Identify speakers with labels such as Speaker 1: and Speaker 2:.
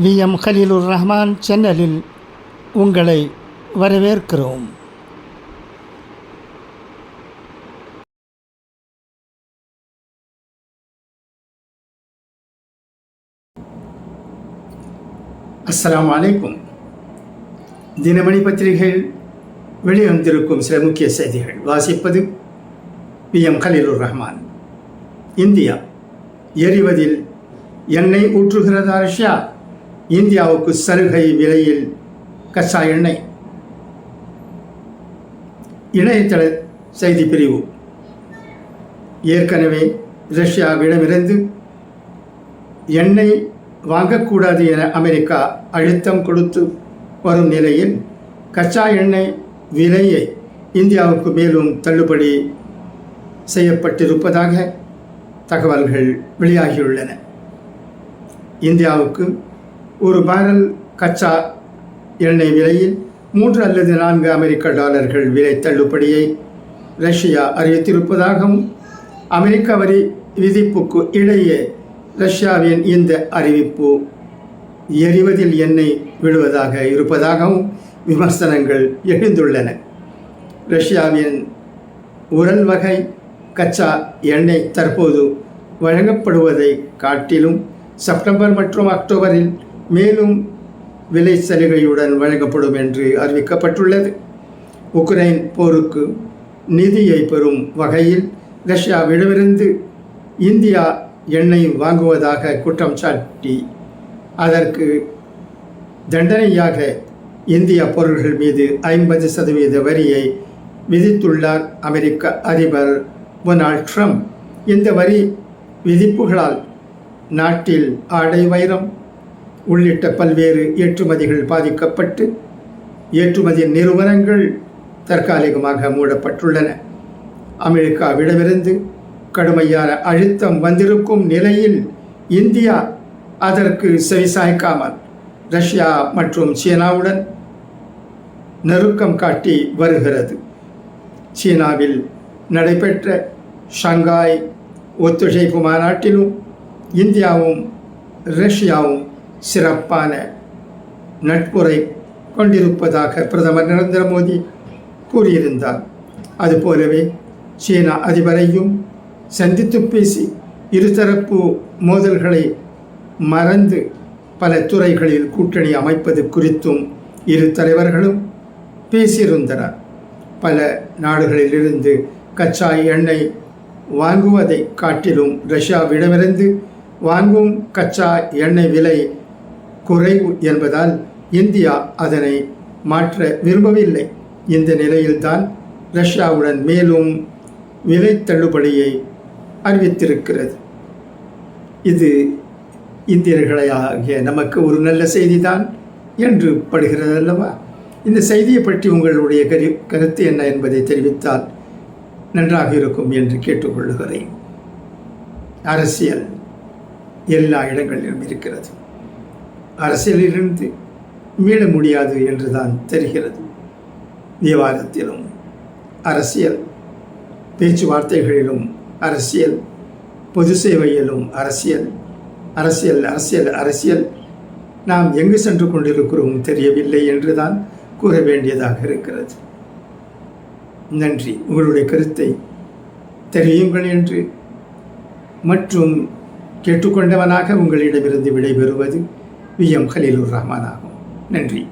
Speaker 1: We. M. Khaleelur Rahman சேனலில் உங்களை வரவேற்கிறோம்.
Speaker 2: அஸ்லாம் அலைக்கும். தினமணி பத்திரிகையில் வெளிவந்திருக்கும் சில முக்கிய செய்திகள். வாசிப்பது P M. Khaleelur Rahman India. எரிவதில் எண்ணெய் ஊற்றுகிறதா ரஷ்யா? இந்தியாவுக்கு சலுகை விலையில் கச்சா எண்ணெய். இணையதள செய்தி பிரிவு. ஏற்கனவே ரஷ்யாவிடமிருந்து எண்ணெய் வாங்கக்கூடாது என அமெரிக்கா அழுத்தம் கொடுத்து வரும் நிலையில் கச்சா எண்ணெய் விலையை இந்தியாவுக்கு மேலும் தள்ளுபடி செய்யப்பட்டிருப்பதாக தகவல்கள் வெளியாகியுள்ளன. இந்தியாவுக்கு ஒரு பேரல் கச்சா எண்ணெய் விலையில் மூன்று அல்லது நான்கு அமெரிக்க டாலர்கள் விலை தள்ளுபடியை ரஷ்யா அறிவித்திருப்பதாகவும் அமெரிக்க வரி விதிப்புக்கு இடையே ரஷ்யாவின் இந்த அறிவிப்பு எரிவதில் எண்ணெய் விழுவதாக இருப்பதாகவும் விமர்சனங்கள் எழுந்துள்ளன. ரஷ்யாவின் உரல் வகை கச்சா எண்ணெய் தற்போது வழங்கப்படுவதை காட்டிலும் செப்டம்பர் மற்றும் அக்டோபரில் மேலும் விலை சலுகையுடன் வழங்கப்படும் என்று அறிவிக்கப்பட்டுள்ளது. உக்ரைன் போருக்கு நிதியை பெறும் வகையில் ரஷ்யாவிடமிருந்து இந்தியா எண்ணெய் வாங்குவதாக குற்றம் சாட்டி அதற்கு தண்டனையாக இந்திய பொருள்கள் மீது ஐம்பது சதவீத வரியை விதித்துள்ளார் அமெரிக்க அதிபர் டொனால்ட் ட்ரம்ப். இந்த வரி விதிப்புகளால் நாட்டில் ஆடை வைரம் உள்ளிட்ட பல்வேறு ஏற்றுமதிகள் பாதிக்கப்பட்டு ஏற்றுமதி நிறுவனங்கள் தற்காலிகமாக மூடப்பட்டுள்ளன. அமெரிக்காவிடமிருந்து கடுமையான அழுத்தம் வந்திருக்கும் நிலையில் இந்தியா அதற்கு செவிசாய்க்காமல் ரஷ்யா மற்றும் சீனாவுடன் நெருக்கம் காட்டி வருகிறது. சீனாவில் நடைபெற்ற ஷங்காய் ஒத்துழைப்பு மாநாட்டிலும் இந்தியாவும் ரஷ்யாவும் சிறப்பான நட்புரை கொண்டிருப்பதாக பிரதமர் நரேந்திர மோடி கூறியிருந்தார். அதுபோலவே சீனா அதிபரையும் சந்தித்து பேசி இருதரப்பு மோதல்களை மறந்து பல துறைகளில் கூட்டணி அமைப்பது குறித்தும் இரு தலைவர்களும் பேசியிருந்தனர். பல நாடுகளிலிருந்து கச்சா எண்ணெய் வாங்குவதை காட்டிலும் ரஷ்யாவிடமிருந்து வாங்கும் கச்சா எண்ணெய் விலை குறைவு என்பதால் இந்தியா அதனை மாற்ற விரும்பவில்லை. இந்த நிலையில்தான் ரஷ்யாவுடன் மேலும் விலை தள்ளுபடியை அறிவித்திருக்கிறது. இது இந்தியர்களாகிய நமக்கு ஒரு நல்ல செய்திதான் என்று படுகிறது அல்லவா இந்த செய்தியை பற்றி உங்களுடைய கரு கருத்து என்ன என்பதை தெரிவித்தால் நன்றாக இருக்கும் என்று கேட்டுக்கொள்கிறேன். அரசியல் எல்லா இடங்களிலும் இருக்கிறது. அரசியலிலிருந்து மீள முடியாது என்றுதான் தெரிகிறது. விவாதத்திலும் அரசியல் பேச்சுவார்த்தைகளிலும் அரசியல் பொது சேவையிலும் அரசியல் அரசியல் அரசியல் அரசியல் நாம் எங்கு சென்று கொண்டிருக்கிறோம் தெரியவில்லை என்றுதான் கூற வேண்டியதாக இருக்கிறது. நன்றி. உங்களுடைய கருத்தை தெரியுங்கள் என்று மற்றும் கேட்டுக்கொண்டவனாக உங்களிடமிருந்து விடைபெறுவது வி எம் ஹலீலுர் ரஹ்மான் ஆகும் நன்றி.